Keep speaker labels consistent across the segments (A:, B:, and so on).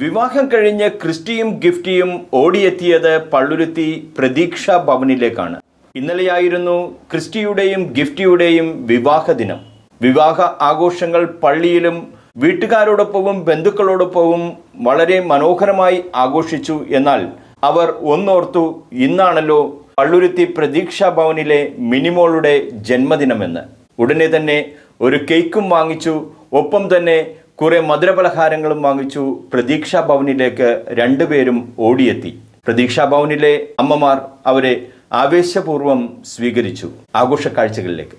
A: വിവാഹം കഴിഞ്ഞ് ക്രിസ്റ്റിയും ഗിഫ്റ്റിയും ഓടിയെത്തിയത് പള്ളുരുത്തി പ്രതീക്ഷ ഭവനിലേക്കാണ്. ഇന്നലെയായിരുന്നു ക്രിസ്റ്റിയുടെയും ഗിഫ്റ്റിയുടെയും വിവാഹ ദിനം. വിവാഹ ആഘോഷങ്ങൾ പള്ളിയിലും വീട്ടുകാരോടൊപ്പവും ബന്ധുക്കളോടൊപ്പവും വളരെ മനോഹരമായി ആഘോഷിച്ചു എന്നാൽ അവർ ഒന്നോർത്തു ഇന്നാണല്ലോ പള്ളുരുത്തി പ്രതീക്ഷ ഭവനിലെ മിനിമോളുടെ ജന്മദിനമെന്ന്. ഉടനെ തന്നെ ഒരു കേക്കും വാങ്ങിച്ചു. ഒപ്പം തന്നെ കുറെ മധുരപലഹാരങ്ങളും വാങ്ങിച്ചു പ്രതീക്ഷാ ഭവനിലേക്ക് രണ്ടുപേരും ഓടിയെത്തി. പ്രതീക്ഷാ ഭവനിലെ അമ്മമാർ അവരെ ആവേശപൂർവം സ്വീകരിച്ചു. ആഘോഷ കാഴ്ചകളിലേക്ക്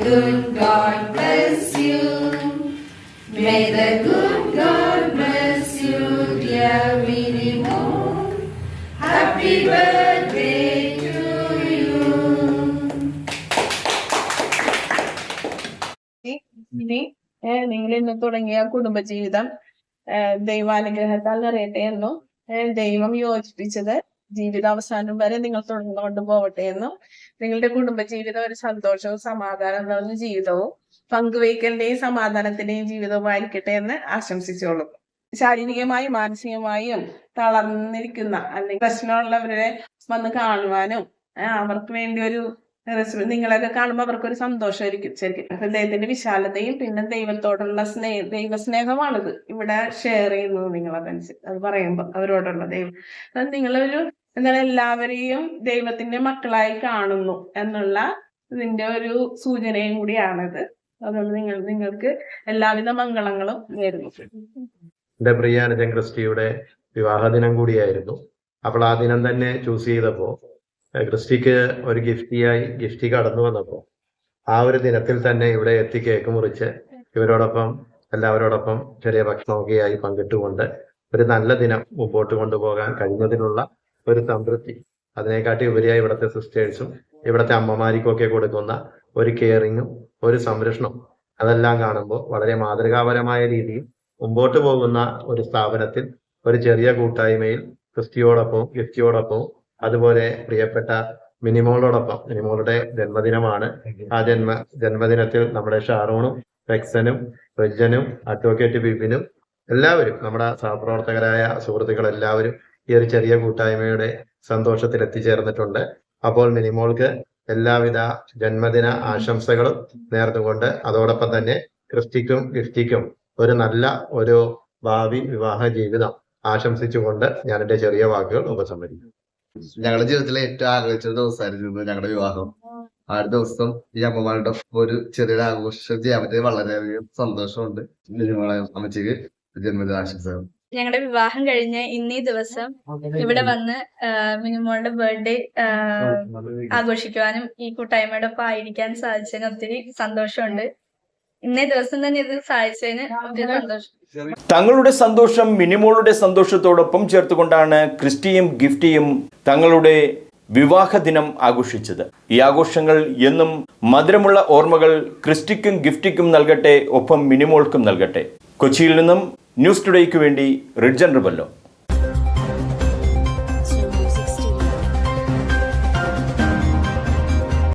B: good
C: നിങ്ങൾ ഇന്ന് തുടങ്ങിയ കുടുംബജീവിതം ദൈവാനുഗ്രഹത്താൽ നിറയട്ടെ എന്നും ദൈവം യോജിപ്പിച്ചത് ജീവിതാവസാനം വരെ നിങ്ങൾ തുടർന്നുകൊണ്ട് കൊണ്ടുപോകട്ടെ എന്നും നിങ്ങളുടെ കുടുംബജീവിതം ഒരു സന്തോഷവും സമാധാനം നിറഞ്ഞ ജീവിതവും പങ്കുവയ്ക്കലിന്റെയും സമാധാനത്തിന്റെയും ജീവിതവുമായിരിക്കട്ടെ എന്ന് ആശംസിച്ചോളൂ. ശാരീരികമായും മാനസികമായും തളർന്നിരിക്കുന്ന അല്ലെങ്കിൽ പ്രശ്നമുള്ളവരെ വന്ന് കാണുവാനും അവർക്ക് വേണ്ടി ഒരു നിങ്ങളൊക്കെ കാണുമ്പോൾ അവർക്കൊരു സന്തോഷമായിരിക്കും. ശരിക്കും ഹൃദയത്തിന്റെ വിശാലതയും പിന്നെ ദൈവത്തോടുള്ള സ്നേഹ ദൈവസ്നേഹമാണിത്. ഇവിടെ ഷെയർ ചെയ്യുന്നത് നിങ്ങളതനുസരിച്ച്. അത് പറയുമ്പോൾ അവരോടുള്ള ദൈവം. അത് നിങ്ങളൊരു എന്താണ് എല്ലാവരെയും ദൈവത്തിന്റെ മക്കളായി കാണുന്നു എന്നുള്ള ഇതിന്റെ ഒരു സൂചനയും കൂടിയാണിത്. അതുകൊണ്ട് നിങ്ങൾ നിങ്ങൾക്ക് എല്ലാവിധ മംഗളങ്ങളും നേരുന്നു.
D: എന്റെ പ്രിയ അനുജൻ ക്രിസ്റ്റിയുടെ വിവാഹ ദിനം കൂടിയായിരുന്നു. അപ്പോൾ ആ ദിനം തന്നെ ചൂസ് ചെയ്തപ്പോൾ ക്രിസ്റ്റിക്ക് ഒരു ഗിഫ്റ്റിയായി ഗിഫ്റ്റി കടന്നു വന്നപ്പോൾ ആ ഒരു ദിനത്തിൽ തന്നെ ഇവിടെ എത്തി കേക്ക് മുറിച്ച് ഇവരോടൊപ്പം എല്ലാവരോടൊപ്പം ചെറിയ ഭക്ഷണമൊക്കെയായി പങ്കിട്ടുകൊണ്ട് ഒരു നല്ല ദിനം മുമ്പോട്ട് കൊണ്ടുപോകാൻ കഴിഞ്ഞതിനുള്ള ഒരു സംതൃപ്തി. അതിനെക്കാട്ടി ഉപരിയായി ഇവിടുത്തെ സിസ്റ്റേഴ്സും ഇവിടുത്തെ അമ്മമാർക്കൊക്കെ കൊടുക്കുന്ന ഒരു കെയറിങ്ങും ഒരു സംരക്ഷണം അതെല്ലാം കാണുമ്പോൾ വളരെ മാതൃകാപരമായ രീതിയിൽ മുമ്പോട്ട് പോകുന്ന ഒരു സ്ഥാപനത്തിൽ ഒരു ചെറിയ കൂട്ടായ്മയിൽ ക്രിസ്റ്റിയോടൊപ്പം ഗിഫ്റ്റിയോടൊപ്പം അതുപോലെ പ്രിയപ്പെട്ട മിനിമോളോടൊപ്പം മിനിമോളുടെ ജന്മദിനമാണ്. ആ ജന്മ ജന്മദിനത്തിൽ നമ്മുടെ ഷാറൂണും റെക്സനും റിജനും അഡ്വക്കേറ്റ് ബിബിനും എല്ലാവരും നമ്മുടെ സഹപ്രവർത്തകരായ സുഹൃത്തുക്കൾ എല്ലാവരും ഈ ഒരു ചെറിയ കൂട്ടായ്മയുടെ സന്തോഷത്തിൽ എത്തിച്ചേർന്നിട്ടുണ്ട് അപ്പോൾ മിനിമോൾക്ക് എല്ലാവിധ ജന്മദിന ആശംസകളും നേർന്നുകൊണ്ട് അതോടൊപ്പം തന്നെ ക്രിസ്റ്റിക്കും ഗിഫ്റ്റിക്കും ഒരു നല്ല ഒരു ഭാവി വിവാഹ ജീവിതം ആശംസിച്ചുകൊണ്ട് ഞാൻ എന്റെ ചെറിയ വാക്കുകൾ ഉപസംഹരിക്കും
E: ഞങ്ങളുടെ ജീവിതത്തിലെ ഏറ്റവും ആഗ്രഹിച്ച ദിവസമായിരുന്നു ഞങ്ങളുടെ വിവാഹം. ആ. ഒരു ദിവസം ഈ അമ്മമാരുടെ ഒരു ചെറിയൊരു ആഘോഷം ചെയ്യാൻ പറ്റിയത് വളരെയധികം സന്തോഷമുണ്ട്. നിങ്ങളെ അമ്മച്ചിക്ക് ജന്മദിനാശംസകൾ
F: ഞങ്ങളുടെ വിവാഹം കഴിഞ്ഞ് ഇന്നീ ദിവസം ഇവിടെ വന്ന് മിനിമോളുടെ ബർത്ത്ഡേ ആഘോഷിക്കുവാനും ഈ കൂട്ടായ്മയുടെ ഒപ്പം ആയിരിക്കാൻ സാധിച്ചതിന് ഒത്തിരി സന്തോഷമുണ്ട്. ഇന്നേ ദിവസം തന്നെ ഇത് സഹായിച്ചതിന് വളരെ സന്തോഷം.
A: തങ്ങളുടെ സന്തോഷം മിനിമോളുടെ സന്തോഷത്തോടൊപ്പം ചേർത്തുകൊണ്ടാണ് ക്രിസ്റ്റിയും ഗിഫ്റ്റിയും തങ്ങളുടെ വിവാഹ ദിനം ആഘോഷിച്ചത്. ഈ ആഘോഷങ്ങൾ എന്നും മധുരമുള്ള ഓർമ്മകൾ ക്രിസ്റ്റിക്കും ഗിഫ്റ്റിക്കും നൽകട്ടെ ഒപ്പം മിനിമോൾക്കും നൽകട്ടെ. കൊച്ചിയിൽ നിന്നും ന്യൂസ് ടുഡേക്ക് വേണ്ടി റിഡ്ജൻ റിബല്ലോ.